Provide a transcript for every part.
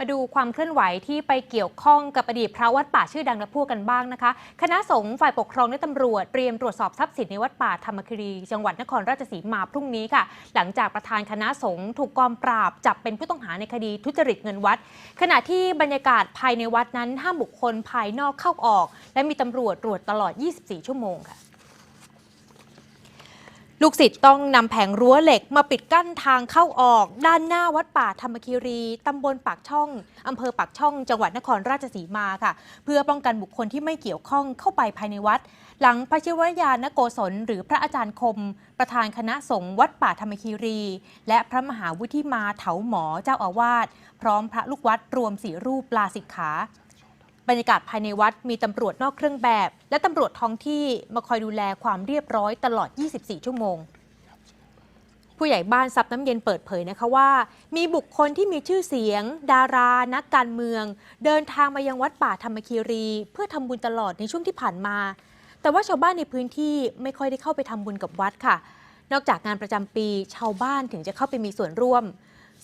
มาดูความเคลื่อนไหวที่ไปเกี่ยวข้องกับอดีตพระวัดป่าชื่อดังและพวกกันบ้างนะคะ คณะสงฆ์ฝ่ายปกครองและตำรวจเตรียมตรวจสอบทรัพย์สินในวัดป่าธรรมคีรีจังหวัดนครราชสีมาพรุ่งนี้ค่ะ หลังจากประธานคณะสงฆ์ถูกกองปราบจับเป็นผู้ต้องหาในคดีทุจริตเงินวัด ขณะที่บรรยากาศภายในวัดนั้นห้ามบุคคลภายนอกเข้าออก และมีตำรวจตรวจตลอด 24 ชั่วโมงค่ะ ลูกศิษย์ต้องนำแผงรั้วเหล็กมาปิดกั้นทางเข้าออก ด้านหน้าวัดป่าธรรมคีรีตำบลปากช่องอำเภอปากช่อง จังหวัดนครราชสีมาค่ะ เพื่อป้องกันบุคคลที่ไม่เกี่ยวข้องเข้าไปภายในวัด หลังพระชิวยานโกศลหรือพระอาจารย์คม ประธานคณะสงฆ์วัดป่าธรรมคีรี และพระมหาวุฒิมาเถาหมอเจ้าอาวาสพร้อมพระลูกวัดรวมสี่รูปลาสิกขา บรรยากาศภายในวัดมีตำรวจนอกเครื่องแบบ และตำรวจท้องที่มาคอยดูแลความเรียบร้อยตลอด 24 ชั่วโมง ผู้ใหญ่บ้านซับน้ำเย็นเปิดเผยนะคะว่า มีบุคคลที่มีชื่อเสียง ดารา นักการเมือง เดินทางมายังวัดป่าธรรมคีรี เพื่อทำบุญตลอดในช่วงที่ผ่านมา แต่ว่าชาวบ้านในพื้นที่ไม่ค่อยได้เข้าไปทำบุญกับวัดค่ะ นอกจากงานประจำปีชาวบ้านถึงจะเข้าไปมีส่วนร่วม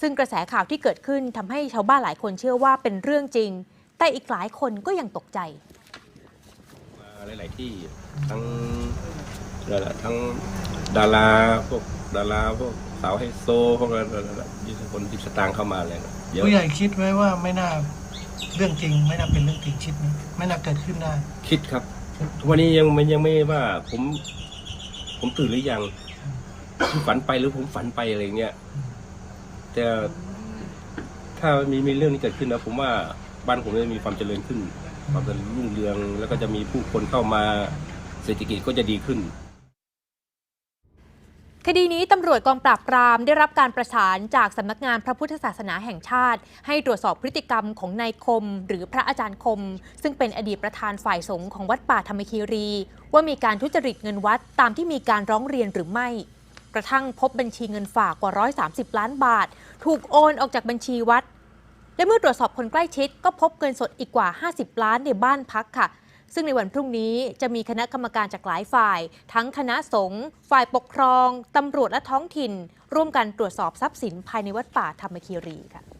ซึ่งกระแสข่าวที่เกิดขึ้นทำให้ชาวบ้านหลายคนเชื่อว่าเป็นเรื่องจริง แต่อีกหลายคนก็ยังตกใจ มาหลาย ๆ ที่ทั้งนั่นแหละทั้งดาราพวกดาราพวกสาวไฮโซพวกนั้นนั่นแหละยี่สิบคนที่สตางค์เข้ามาเลยนะเยอะผู้ใหญ่คิดไว้ว่าไม่น่าเรื่องจริง ไม่น่าเป็นเรื่องจริงคิดไหมไม่น่าเกิดขึ้นได้ คิดครับทุกวันนี้ยังไม่ยังไม่ว่า ผม ผมตื่นหรือยังผมฝันไปหรือผมฝันไปอะไรเงี้ยแต่ถ้ามีมีเรื่องนี้เกิดขึ้นนะผมว่า บ้านผมจะมีความเจริญขึ้นความเจริญรุ่งเรือง แล้วก็จะมีผู้คนเข้ามาเศรษฐกิจก็จะดีขึ้นคดีนี้ตำรวจกองปราบปรามได้รับการประสานจากสำนักงานพระพุทธศาสนาแห่งชาติ ให้ตรวจสอบพฤติกรรมของนายคม หรือพระอาจารย์คม ซึ่งเป็นอดีตประธานฝ่ายสงฆ์ของวัดป่าธรรมคีรี ว่ามีการทุจริตเงินวัดตามที่มีการร้องเรียนหรือไม่ กระทั่งพบบัญชีเงินฝากกว่า 130 ล้านบาท ถูกโอนออกจากบัญชีวัด และเมื่อตรวจสอบคนใกล้ชิดก็พบเงินสดอีกกว่า 50 ล้านในบ้านพักค่ะ ซึ่งในวันพรุ่งนี้จะมีคณะกรรมการจากหลายฝ่าย ทั้งคณะสงฆ์ฝ่ายปกครองตำรวจและท้องถิ่น ร่วมกันตรวจสอบทรัพย์สินภายในวัดป่าธรรมคีรีค่ะ